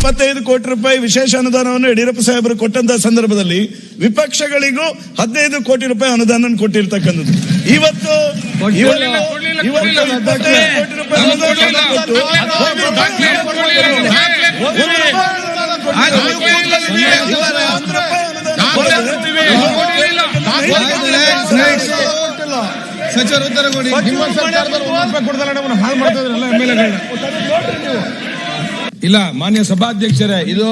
ಇಪ್ಪತ್ತೈದು ಕೋಟಿ ರೂಪಾಯಿ ವಿಶೇಷ ಅನುದಾನವನ್ನು ಯಡಿಯೂರಪ್ಪ ಸಾಹೇಬರು ಕೊಟ್ಟಂತ ಸಂದರ್ಭದಲ್ಲಿ ವಿಪಕ್ಷಗಳಿಗೂ ಹದಿನೈದು ಕೋಟಿ ರೂಪಾಯಿ ಅನುದಾನ ಕೊಟ್ಟಿರ್ತಕ್ಕಂಥದ್ದು. ಇವತ್ತು. ಸಚಿವರು ಉತ್ತರ ಕೊಡಿ. ನಿಮ್ಮ ಕೊಡ್ತಾರೆ ಹಾಳು ಮಾಡ್ತಾ ಇದ್ರಲ್ಲ ಎಂ ಎಲ್ ಇಲ್ಲ ಮಾನ್ಯ ಸಭಾಧ್ಯಕ್ಷರೇ ಇದು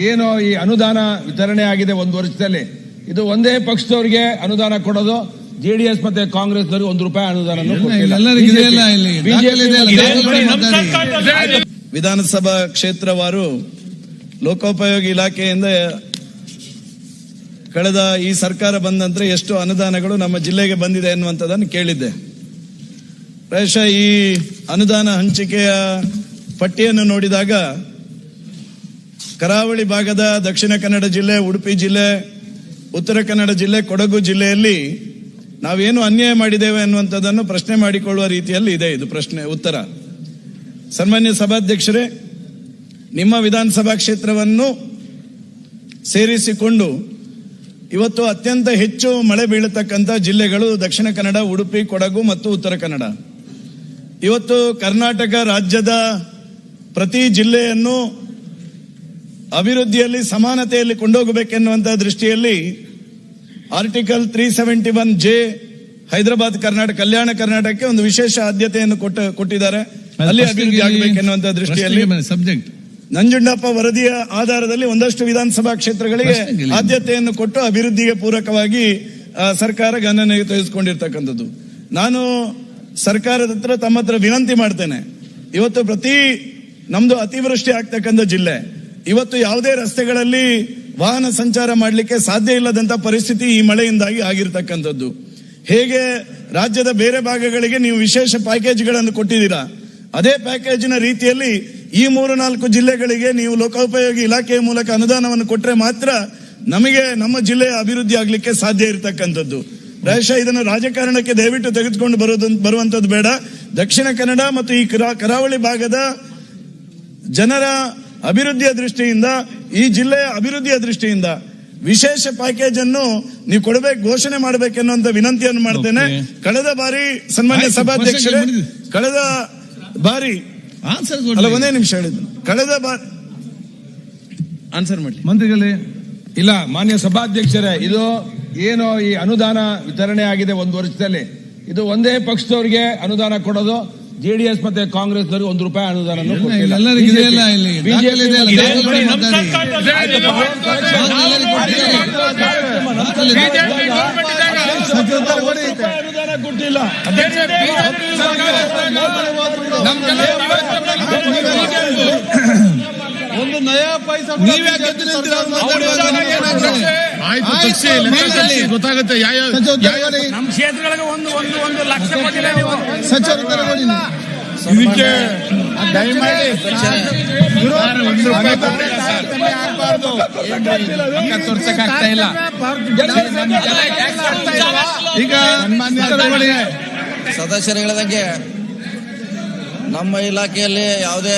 ಏನು ಈ ಅನುದಾನ ವಿತರಣೆ ಆಗಿದೆ ಒಂದು ವರ್ಷದಲ್ಲಿ. ಇದು ಒಂದೇ ಪಕ್ಷದವರಿಗೆ ಅನುದಾನ ಕೊಡೋದು ಜೆಡಿಎಸ್ ಮತ್ತೆ ಕಾಂಗ್ರೆಸ್ನವರಿಗೆ ಒಂದು ರೂಪಾಯಿ ಅನುದಾನ ವಿಧಾನಸಭಾ ಕ್ಷೇತ್ರವಾರು ಲೋಕೋಪಯೋಗಿ ಇಲಾಖೆಯಿಂದ ಕಳೆದ ಈ ಸರ್ಕಾರ ಬಂದ ನಂತರ ಎಷ್ಟು ಅನುದಾನಗಳು ನಮ್ಮ ಜಿಲ್ಲೆಗೆ ಬಂದಿದೆ ಎನ್ನುವಂಥದ್ದನ್ನು ಕೇಳಿದ್ದೆ. ಪ್ರಾಯಶಃ ಈ ಅನುದಾನ ಹಂಚಿಕೆಯ ಪಟ್ಟಿಯನ್ನು ನೋಡಿದಾಗ ಕರಾವಳಿ ಭಾಗದ ದಕ್ಷಿಣ ಕನ್ನಡ ಜಿಲ್ಲೆ, ಉಡುಪಿ ಜಿಲ್ಲೆ, ಉತ್ತರ ಕನ್ನಡ ಜಿಲ್ಲೆ, ಕೊಡಗು ಜಿಲ್ಲೆಯಲ್ಲಿ ನಾವೇನು ಅನ್ಯಾಯ ಮಾಡಿದ್ದೇವೆ ಅನ್ನುವಂಥದ್ದನ್ನು ಪ್ರಶ್ನೆ ಮಾಡಿಕೊಳ್ಳುವ ರೀತಿಯಲ್ಲಿ ಇದೆ ಇದು ಪ್ರಶ್ನೆ, ಉತ್ತರ. ಸನ್ಮಾನ್ಯ ಸಭಾಧ್ಯಕ್ಷರೇ, ನಿಮ್ಮ ವಿಧಾನಸಭಾ ಕ್ಷೇತ್ರವನ್ನು ಸೇರಿಸಿಕೊಂಡು ಇವತ್ತು ಅತ್ಯಂತ ಹೆಚ್ಚು ಮಳೆ ಬೀಳತಕ್ಕಂಥ ಜಿಲ್ಲೆಗಳು ದಕ್ಷಿಣ ಕನ್ನಡ, ಉಡುಪಿ, ಕೊಡಗು ಮತ್ತು ಉತ್ತರ ಕನ್ನಡ. ಇವತ್ತು ಕರ್ನಾಟಕ ರಾಜ್ಯದ ಪ್ರತಿ ಜಿಲ್ಲೆಯನ್ನು ಅಭಿವೃದ್ಧಿಯಲ್ಲಿ ಸಮಾನತೆಯಲ್ಲಿ ಕೊಂಡೋಗಬೇಕೆನ್ನುವಂತಹ ದೃಷ್ಟಿಯಲ್ಲಿ article three seventy one J Hyderabad Karnataka Kalyana ಕರ್ನಾಟಕಕ್ಕೆ ಒಂದು ವಿಶೇಷ ಆದ್ಯತೆಯನ್ನು ಕೊಟ್ಟ ಕೊಟ್ಟಿದ್ದಾರೆ. ಅಲ್ಲಿ ಅಭಿವೃದ್ಧಿ ಆಗಬೇಕೆನ್ನುವಂತಹ ದೃಷ್ಟಿಯಲ್ಲಿ ಸಬ್ಜೆಕ್ಟ್ ನಂಜುಂಡಪ್ಪ ವರದಿಯ ಆಧಾರದಲ್ಲಿ ಒಂದಷ್ಟು ವಿಧಾನಸಭಾ ಕ್ಷೇತ್ರಗಳಿಗೆ ಆದ್ಯತೆಯನ್ನು ಕೊಟ್ಟು ಅಭಿವೃದ್ಧಿಗೆ ಪೂರಕವಾಗಿ ಸರ್ಕಾರ ಗಣನೆಗೆ ತೆಗೆದುಕೊಂಡಿರ್ತಕ್ಕಂಥದ್ದು. ನಾನು ಸರ್ಕಾರದ ಹತ್ರ ತಮ್ಮ ಹತ್ರ ವಿನಂತಿ ಮಾಡ್ತೇನೆ. ಇವತ್ತು ಪ್ರತಿ ನಮ್ದು ಅತಿವೃಷ್ಟಿ ಆಗ್ತಕ್ಕಂಥ ಜಿಲ್ಲೆ. ಇವತ್ತು ಯಾವುದೇ ರಸ್ತೆಗಳಲ್ಲಿ ವಾಹನ ಸಂಚಾರ ಮಾಡಲಿಕ್ಕೆ ಸಾಧ್ಯ ಇಲ್ಲದಂತ ಪರಿಸ್ಥಿತಿ ಈ ಮಳೆಯಿಂದಾಗಿ ಆಗಿರ್ತಕ್ಕಂಥದ್ದು. ಹೇಗೆ ರಾಜ್ಯದ ಬೇರೆ ಭಾಗಗಳಿಗೆ ನೀವು ವಿಶೇಷ ಪ್ಯಾಕೇಜ್ಗಳನ್ನು ಕೊಟ್ಟಿದ್ದೀರಾ? ಅದೇ ಪ್ಯಾಕೇಜಿನ ರೀತಿಯಲ್ಲಿ ಈ ಮೂರು ನಾಲ್ಕು ಜಿಲ್ಲೆಗಳಿಗೆ ನೀವು ಲೋಕೋಪಯೋಗಿ ಇಲಾಖೆಯ ಮೂಲಕ ಅನುದಾನವನ್ನು ಕೊಟ್ಟರೆ ಮಾತ್ರ ನಮಗೆ ನಮ್ಮ ಜಿಲ್ಲೆಯ ಅಭಿವೃದ್ಧಿ ಆಗಲಿಕ್ಕೆ ಸಾಧ್ಯ ಇರತಕ್ಕಂಥದ್ದು. ಪ್ರಾಯಶಃ ಇದನ್ನು ರಾಜಕಾರಣಕ್ಕೆ ದಯವಿಟ್ಟು ತೆಗೆದುಕೊಂಡು ಬರೋದು ಬರುವಂತದ್ದು ಬೇಡ. ದಕ್ಷಿಣ ಕನ್ನಡ ಮತ್ತು ಈ ಕರಾ- ಕರಾವಳಿ ಭಾಗದ ಜನರ ಅಭಿವೃದ್ಧಿಯ ದೃಷ್ಟಿಯಿಂದ ಈ ಜಿಲ್ಲೆಯ ಅಭಿವೃದ್ಧಿಯ ದೃಷ್ಟಿಯಿಂದ ವಿಶೇಷ ಪ್ಯಾಕೇಜ್ ಅನ್ನು ನೀವು ಕೊಡಬೇಕು ಘೋಷಣೆ ಮಾಡಬೇಕೆನ್ನುವಂತ ವಿನಂತಿಯನ್ನು ಮಾಡ್ತೇನೆ. ಕಳೆದ ಬಾರಿ ಸನ್ಮಾನ್ಯ ಸಭಾಧ್ಯಕ್ಷರೇ ಕಳೆದ ಬಾರಿ ಆನ್ಸರ್ ಅಲ್ಲ ಒಂದೇ ನಿಮಿಷ ಹೇಳಿದ್ರು ಕಳೆದ ಬಾರಿ ಆನ್ಸರ್ ಮಾಡಿ ಮಂತ್ರಿಗಳೇ ಇಲ್ಲ ಮಾನ್ಯ ಸಭಾಧ್ಯಕ್ಷರೇ ಇದು ಏನು ಈ ಅನುದಾನ ವಿತರಣೆ ಆಗಿದೆ ಒಂದು ವರ್ಷದಲ್ಲಿ. ಇದು ಒಂದೇ ಪಕ್ಷದವರಿಗೆ ಅನುದಾನ ಕೊಡೋದು ಜೆಡಿಎಸ್ ಮತ್ತೆ ಕಾಂಗ್ರೆಸ್ ಒಂದು ರೂಪಾಯಿ ಅನುದಾನ ಕೊಟ್ಟಿಲ್ಲ. ಒಂದು ನಯಾ ಪೈಸಾ ನೀವ್ಯಾಕೆ ಆಯ್ತು ಗೊತ್ತಾಗುತ್ತೆ. ಯಾವ. ನಮ್ಮ ಕ್ಷೇತ್ರಗಳಿಗೆ ಒಂದು ಲಕ್ಷ ಇದಕ್ಕೆ ದಯಮಾಡಿ ಒಂದು ರೂಪಾಯಿ ತೋರ್ಸಕ್ಕಾಗ್ತಾ ಇಲ್ಲ ಈಗ ಉತ್ತರ ಕೊಡಿ. ಸದಸ್ಯರು ಹೇಳಿದಂಗೆ ನಮ್ಮ ಇಲಾಖೆಯಲ್ಲಿ ಯಾವುದೇ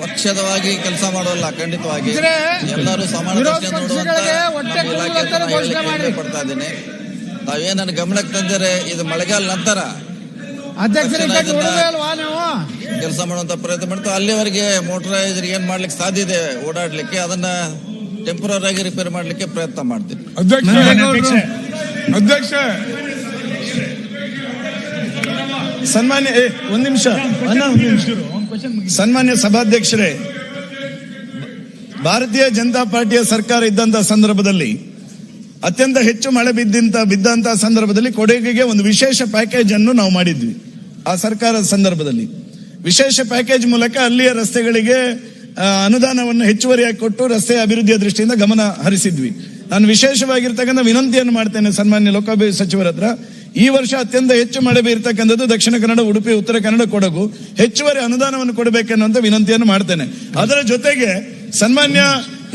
ಪಕ್ಷದವಾಗಿ ಕೆಲಸ ಮಾಡೋಲ್ಲ ಖಂಡಿತವಾಗಿ. ಎಲ್ಲರೂ ಸಮಾನ ದೃಷ್ಟಿಯಿಂದ ನೋಡುವಂತ ಇಲಾಖೆ ಅಂತ ನಾನು ಹೇಳಲಿಕ್ಕೆ ಪಡ್ತಾ ಇದ್ದೀನಿ. ಏನು ನನ್ನ ಗಮನಕ್ಕೆ ತಂದರೆ? ಇದು ಮಳೆಗಾಲ ನಂತರ. ಕೆಲಸ ಮಾಡುವಂತ ಪ್ರಯತ್ನ ಮಾಡ್ತಾ ಅಲ್ಲಿವರೆಗೆ ಮೋಟರೈಸರ್ ಏನ್ ಮಾಡ್ಲಿಕ್ಕೆ ಸಾಧ್ಯ ಇದೆ? ಓಡಾಡ್ಲಿಕ್ಕೆ ಅದನ್ನ ಟೆಂಪರರಿ ಆಗಿ ರಿಪೇರ್ ಮಾಡ್ಲಿಕ್ಕೆ ಪ್ರಯತ್ನ ಮಾಡ್ತೀನಿ ಅಧ್ಯಕ್ಷ. ಸನ್ಮಾನ್ಯ ಏ, ಒಂದ್ ನಿಮಿಷ. ಅಣ್ಣ, ಒಂದ್ ನಿಮಿಷ. ಸನ್ಮಾನ್ಯ ಸಭಾಧ್ಯಕ್ಷರೇ, ಭಾರತೀಯ ಜನತಾ ಪಾರ್ಟಿಯ ಸರ್ಕಾರ ಇದ್ದಂತ ಸಂದರ್ಭದಲ್ಲಿ, ಅತ್ಯಂತ ಹೆಚ್ಚು ಮಳೆ ಬಿದ್ದಂತ ಬಿದ್ದಂತ ಸಂದರ್ಭದಲ್ಲಿ ಕೊಡಗಿಗೆ ಒಂದು ವಿಶೇಷ ಪ್ಯಾಕೇಜ್ ಅನ್ನು ನಾವು ಮಾಡಿದ್ವಿ ಆ ಸರ್ಕಾರದ ಸಂದರ್ಭದಲ್ಲಿ. ವಿಶೇಷ ಪ್ಯಾಕೇಜ್ ಮೂಲಕ ಅಲ್ಲಿಯ ರಸ್ತೆಗಳಿಗೆ ಅನುದಾನವನ್ನು ಹೆಚ್ಚುವರಿಯಾಗಿ ಕೊಟ್ಟು ರಸ್ತೆ ಅಭಿವೃದ್ಧಿಯ ದೃಷ್ಟಿಯಿಂದ ಗಮನ ಹರಿಸಿದ್ವಿ. ನಾನು ವಿಶೇಷವಾಗಿರ್ತಕ್ಕಂಥ ವಿನಂತಿಯನ್ನು ಮಾಡ್ತೇನೆ ಸನ್ಮಾನ್ಯ ಲೋಕಾಭಿವೃದ್ಧಿ ಸಚಿವರ ಹತ್ರ. ಈ ವರ್ಷ ಅತ್ಯಂತ ಹೆಚ್ಚು ಮಳೆ ಬೀರ್ತಕ್ಕಂಥದ್ದು ದಕ್ಷಿಣ ಕನ್ನಡ ಉಡುಪಿ ಉತ್ತರ ಕನ್ನಡ ಕೊಡಗು. ಹೆಚ್ಚುವರಿ ಅನುದಾನವನ್ನು ಕೊಡಬೇಕೆನ್ನುವಂತ ವಿನಂತಿಯನ್ನು ಮಾಡ್ತೇನೆ. ಅದರ ಜೊತೆಗೆ ಸನ್ಮಾನ್ಯ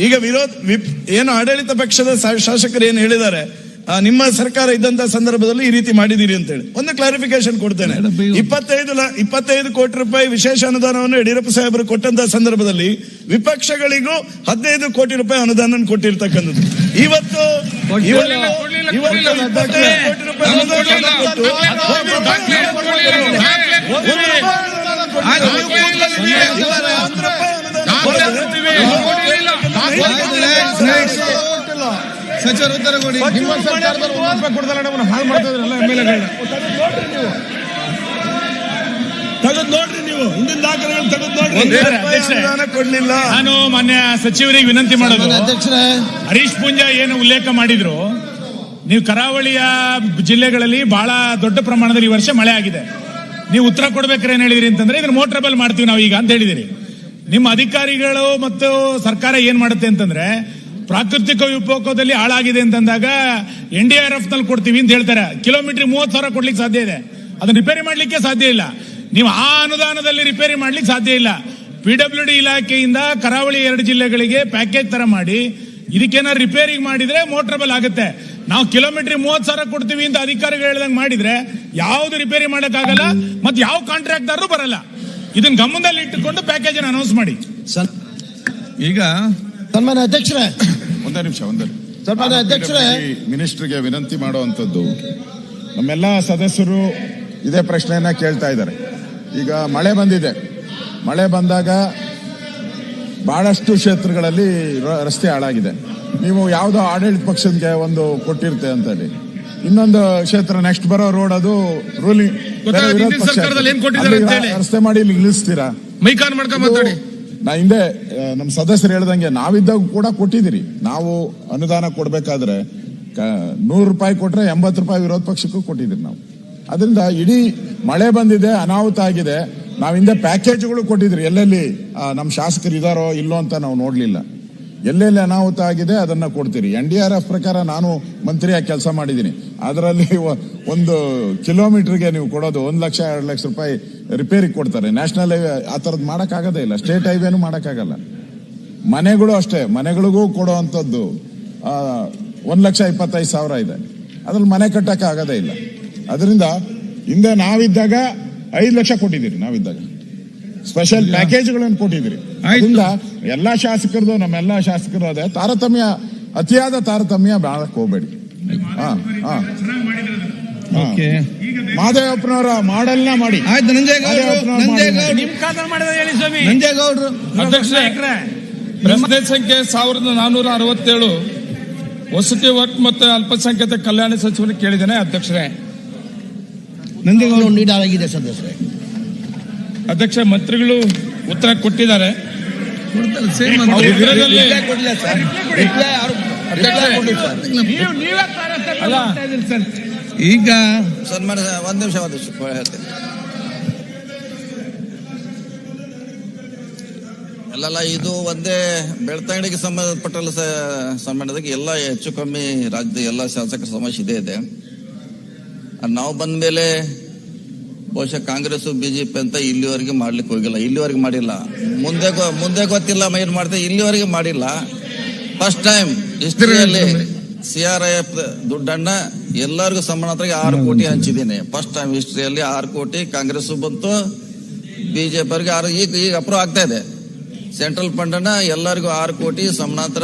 ಈಗ ವಿರೋಧ ವಿಪ್ ಏನು ಆಡಳಿತ ಪಕ್ಷದ ಶಾಸಕರು ಏನು ಹೇಳಿದ್ದಾರೆ ನಿಮ್ಮ ಸರ್ಕಾರ ಇದ್ದಂತ ಸಂದರ್ಭದಲ್ಲಿ ಈ ರೀತಿ ಮಾಡಿದಿರಿ ಅಂತ ಹೇಳಿ ಒಂದು ಕ್ಲಾರಿಫಿಕೇಶನ್ ಕೊಡ್ತೇನೆ. ಇಪ್ಪತ್ತೈದು ಇಪ್ಪತ್ತೈದು ಕೋಟಿ ರೂಪಾಯಿ ವಿಶೇಷ ಅನುದಾನವನ್ನು ಯಡಿಯೂರಪ್ಪ ಸಾಹೇಬರು ಕೊಟ್ಟಂತ ಸಂದರ್ಭದಲ್ಲಿ ವಿಪಕ್ಷಗಳಿಗೂ ಹದಿನೈದು ಕೋಟಿ ರೂಪಾಯಿ ಅನುದಾನ ಕೊಟ್ಟಿರ್ತಕ್ಕಂಥದ್ದು. ಇವತ್ತು. ಸಚಿವರು ಉತ್ತರ ಕೊಡಿ. ನಿಮ್ಮ ಸರ್ಕಾರದವರು ನಮ್ಮನ್ನು ಹಾಳು ಮಾಡ್ತಾ ಇದ್ರಲ್ಲ ಎಂ ಎಲ್ ಎಗಳನ್ನ ನೀವು ಹಿಂದಿನ ದಾಖಲೆಗಳು ತೆಗೆದು ನೋಡ್ರಿ. ಕೊಡ್ಲಿಲ್ಲ. ನಾನು ಮಾನ್ಯ ಸಚಿವರಿಗೆ ವಿನಂತಿ ಮಾಡೋದು. ಅಧ್ಯಕ್ಷರೇ. ಹರೀಶ್ ಪೂಂಜಾ ಏನು ಉಲ್ಲೇಖ ಮಾಡಿದ್ರು ನೀವು ಕರಾವಳಿಯ ಜಿಲ್ಲೆಗಳಲ್ಲಿ ಬಹಳ ದೊಡ್ಡ ಪ್ರಮಾಣದಲ್ಲಿ ಈ ವರ್ಷ ಮಳೆ ಆಗಿದೆ. ನೀವು ಉತ್ತರ ಕೊಡ್ಬೇಕಾರೆ ಏನ್ ಹೇಳಿದಿರಿ ಅಂತಂದ್ರೆ ಇದನ್ನ ಮೋಟ್ರಬಲ್ ಮಾಡ್ತೀವಿ ನಾವು ಈಗ ಅಂತ ಹೇಳಿದಿರಿ. ನಿಮ್ಮ ಅಧಿಕಾರಿಗಳು ಮತ್ತು ಸರ್ಕಾರ ಏನ್ ಮಾಡುತ್ತೆ ಅಂತಂದ್ರೆ ಪ್ರಾಕೃತಿಕ ವಿಕೋಪದಲ್ಲಿ ಹಾಳಾಗಿದೆ ಅಂತಂದಾಗ ಎನ್ ಡಿ ಆರ್ ಎಫ್ನಲ್ಲಿ ಕೊಡ್ತೀವಿ ಅಂತ ಹೇಳ್ತಾರೆ. ಕಿಲೋಮೀಟರ್ ಮೂವತ್ತು ಸಾವಿರ ಕೊಡ್ಲಿಕ್ಕೆ ಸಾಧ್ಯ ಇದೆ. ಅದನ್ನ ರಿಪೇರಿ ಮಾಡ್ಲಿಕ್ಕೆ ಸಾಧ್ಯ ಇಲ್ಲ. ನೀವು ಆ ಅನುದಾನದಲ್ಲಿ ರಿಪೇರಿ ಮಾಡ್ಲಿಕ್ಕೆ ಸಾಧ್ಯ ಇಲ್ಲ. ಪಿ ಡಬ್ಲ್ಯೂ ಡಿ ಇಲಾಖೆಯಿಂದ ಕರಾವಳಿ ಎರಡು ಜಿಲ್ಲೆಗಳಿಗೆ ಪ್ಯಾಕೇಜ್ ತರ ಮಾಡಿ ಇದಕ್ಕೇನಾದ್ರು ರಿಪೇರಿ ಮಾಡಿದ್ರೆ ಮೋಟ್ರಬಲ್ ಆಗುತ್ತೆ. ನಾವು ಕಿಲೋಮೀಟರ್ ಮೂವತ್ ಸಾವಿರ ಕೊಡ್ತೀವಿ ಅಂತ ಅಧಿಕಾರಿಗಳು ಹೇಳ್ದಂಗೆ ಮಾಡಿದ್ರೆ ಯಾವ್ದು ರಿಪೇರಿ ಮಾಡೋಕ್ಕಾಗಲ್ಲ ಮತ್ತೆ ಯಾವ ಕಾಂಟ್ರಾಕ್ಟರ್ ಬರಲ್ಲ. ಇದನ್ನ ಗಮನದಲ್ಲಿ ಇಟ್ಟುಕೊಂಡು ಪ್ಯಾಕೇಜ್ ಅನೌನ್ಸ್ ಮಾಡಿ. ಸರ್. ಈಗ ಸನ್ಮಾನ್ಯ ಅಧ್ಯಕ್ಷರೇ. ಒಂದೇ ನಿಮಿಷ ಒಂದೇ ಸನ್ಮಾನ್ಯ ಅಧ್ಯಕ್ಷರೇ. ಮಿನಿಸ್ಟರ್ಗೆ ವಿನಂತಿ ಮಾಡುವಂತದ್ದು ನಮ್ಮೆಲ್ಲ ಸದಸ್ಯರು ಇದೇ ಪ್ರಶ್ನೆಯನ್ನ ಕೇಳ್ತಾ ಇದ್ದಾರೆ. ಈಗ ಮಳೆ ಬಂದಿದೆ. ಮಳೆ ಬಂದಾಗ ಬಹಳಷ್ಟು ಕ್ಷೇತ್ರಗಳಲ್ಲಿ ರಸ್ತೆ ಹಾಳಾಗಿದೆ. ನೀವು ಯಾವುದೋ ಆಡಳಿತ ಪಕ್ಷಕ್ಕೆ ಒಂದು ಕೊಟ್ಟಿರ್ತೆ ಅಂತೇಳಿ. ಇನ್ನೊಂದು ಕ್ಷೇತ್ರ ನೆಕ್ಸ್ಟ್ ಬರೋ ರೋಡ್ ಅದು ರೂಲಿಂಗ್. ರಸ್ತೆ ಮಾಡಿ ಇಲ್ಲಿ ನಿಲ್ಲಿಸ್ತೀರಾ? ನಾ ಹಿಂದೆ ನಮ್ಮ ಸದಸ್ಯರು ಹೇಳ್ದಂಗೆ ನಾವಿದ್ದಾಗ ಕೂಡ ಕೊಟ್ಟಿದ್ದೀರಿ. ನಾವು ಅನುದಾನ ಕೊಡ್ಬೇಕಾದ್ರೆ ನೂರು ರೂಪಾಯಿ ಕೊಟ್ರೆ ಎಂಬತ್ತು ರೂಪಾಯಿ ವಿರೋಧ ಪಕ್ಷಕ್ಕೂ ಕೊಟ್ಟಿದ್ದೀರಿ ನಾವು. ಅದರಿಂದ ಇಡೀ ಮಳೆ ಬಂದಿದೆ, ಅನಾಹುತ ಆಗಿದೆ. ನಾವು ಹಿಂದೆ ಪ್ಯಾಕೇಜ್ಗಳು ಕೊಟ್ಟಿದ್ರಿ. ಎಲ್ಲೆಲ್ಲಿ ನಮ್ಮ ಶಾಸಕರು ಇದಾರೋ ಇಲ್ಲೋ ಅಂತ ನಾವು ನೋಡಲಿಲ್ಲ. ಎಲ್ಲೆಲ್ಲಿ ಅನಾಹುತ ಆಗಿದೆ ಅದನ್ನ ಕೊಡ್ತೀರಿ. ಎನ್ ಡಿ ಆರ್ ಎಫ್ ಪ್ರಕಾರ ನಾನು ಮಂತ್ರಿಯಾಗಿ ಕೆಲಸ ಮಾಡಿದ್ದೀನಿ. ಅದರಲ್ಲಿ ಒಂದು ಕಿಲೋಮೀಟರ್ಗೆ ನೀವು ಕೊಡೋದು ಒಂದು ಲಕ್ಷ, ಎರಡು ಲಕ್ಷ ರೂಪಾಯಿ ರಿಪೇರಿ ಕೊಡ್ತಾರೆ. ನ್ಯಾಷನಲ್ ಹೈವೇ ಆ ಥರದ್ದು ಮಾಡೋಕ್ಕಾಗೋದೇ ಇಲ್ಲ. ಸ್ಟೇಟ್ ಹೈವೇನು ಮಾಡೋಕ್ಕಾಗಲ್ಲ. ಮನೆಗಳು ಅಷ್ಟೇ. ಮನೆಗಳಿಗೂ ಕೊಡೋ ಅಂಥದ್ದು ಒಂದ್ ಲಕ್ಷ ಇಪ್ಪತ್ತೈದು ಸಾವಿರ ಇದೆ. ಅದ್ರಲ್ಲಿ ಮನೆ ಕಟ್ಟೋಕ್ಕಾಗೋದೇ ಇಲ್ಲ. ಅದರಿಂದ ಹಿಂದೆ ನಾವಿದ್ದಾಗ ಐದು ಲಕ್ಷ ಕೊಟ್ಟಿದ್ದೀರಿ ನಾವಿದ್ದಾಗ. ಸ್ಪೆಷಲ್ ಪ್ಯಾಕೇಜ್ಗಳನ್ನು ಕೊಟ್ಟಿದ್ದೀರಿ. ಅದರಿಂದ ಎಲ್ಲಾ ಶಾಸಕರದು ನಮ್ಮೆಲ್ಲಾ ಶಾಸಕರು ಅದೇ. ತಾರತಮ್ಯ ಅತಿಯಾದ ತಾರತಮ್ಯ ಬಾಳಕ್ ಹೋಗ್ಬೇಡಿ. ಮಾದೇವಪ್ಪನವರ ಮಾಡಲ್ನ ಮಾಡಿ. ಆಯ್ತು ನಂಜೇಗೌಡರು ಪ್ರಶ್ನೆ ಸಂಖ್ಯೆ ಸಾವಿರದ ನಾನೂರ ಅರವತ್ತೇಳು. ವಸತಿ ವರ್ಕ್ ಮತ್ತು ಅಲ್ಪಸಂಖ್ಯಾತ ಕಲ್ಯಾಣ ಸಚಿವರು ಕೇಳಿದ್ದೇನೆ ಅಧ್ಯಕ್ಷರೇ. ನಂಜೇಗೌಡರು ನೀಡಲಾಗಿದೆ ಸದಸ್ಯರೇ. ಅಧ್ಯಕ್ಷ ಮಂತ್ರಿಗಳು ಉತ್ತರ ಕೊಟ್ಟಿದ್ದಾರೆ. ಈಗ ಸನ್ಮಾನ ಒಂದ್ ನಿಮಿಷ ಒಂದ್ ಹೇಳ್ತೇನೆ. ಅಲ್ಲಲ್ಲ ಇದು ಒಂದೇ ಬೆಳ್ತಂಗಡಿಗೆ ಸಂಬಂಧಪಟ್ಟ ಸಂಬಂಧದಾಗ ಎಲ್ಲ ಹೆಚ್ಚು ಕಮ್ಮಿ ರಾಜ್ಯದ ಎಲ್ಲ ಶಾಸಕರ ಸಮಸ್ಯೆ ಇದೆ ಇದೆ. ನಾವು ಬಂದ ಮೇಲೆ ಬಹುಶಃ ಕಾಂಗ್ರೆಸ್ ಬಿಜೆಪಿ ಅಂತ ಇಲ್ಲಿವರೆಗೆ ಮಾಡ್ಲಿಕ್ಕೆ ಹೋಗಿಲ್ಲ. ಇಲ್ಲಿವರೆಗೆ ಮಾಡಿಲ್ಲ. ಮುಂದೆ ಮುಂದೆ ಗೊತ್ತಿಲ್ಲ ಮೈನ್ ಮಾಡ್ತೇವೆ ಇಲ್ಲಿವರೆಗೆ ಮಾಡಿಲ್ಲ. ಫಸ್ಟ್ ಟೈಮ್ ಹಿಸ್ಟ್ರಿಯಲ್ಲಿ ಸಿ ಆರ್ ಐ ಎಫ್ ದುಡ್ಡನ್ನ ಎಲ್ಲರಿಗೂ ಸಮಾನವಾಗಿ ಆರು ಕೋಟಿ ಹಂಚಿದ್ದೀನಿ. ಫಸ್ಟ್ ಟೈಮ್ ಹಿಸ್ಟ್ರಿಯಲ್ಲಿ ಆರು ಕೋಟಿ ಕಾಂಗ್ರೆಸ್ ಬಂತು ಬಿಜೆಪಿ ಅವ್ರಿಗೆ ಆರು ಈಗ ಈಗ ಅಪ್ರೂವ್ ಆಗ್ತಾ ಇದೆ. ಸೆಂಟ್ರಲ್ ಫಂಡ್ ಅನ್ನ ಎಲ್ಲರಿಗೂ ಆರು ಕೋಟಿ ಸಮಾನಾಂತರ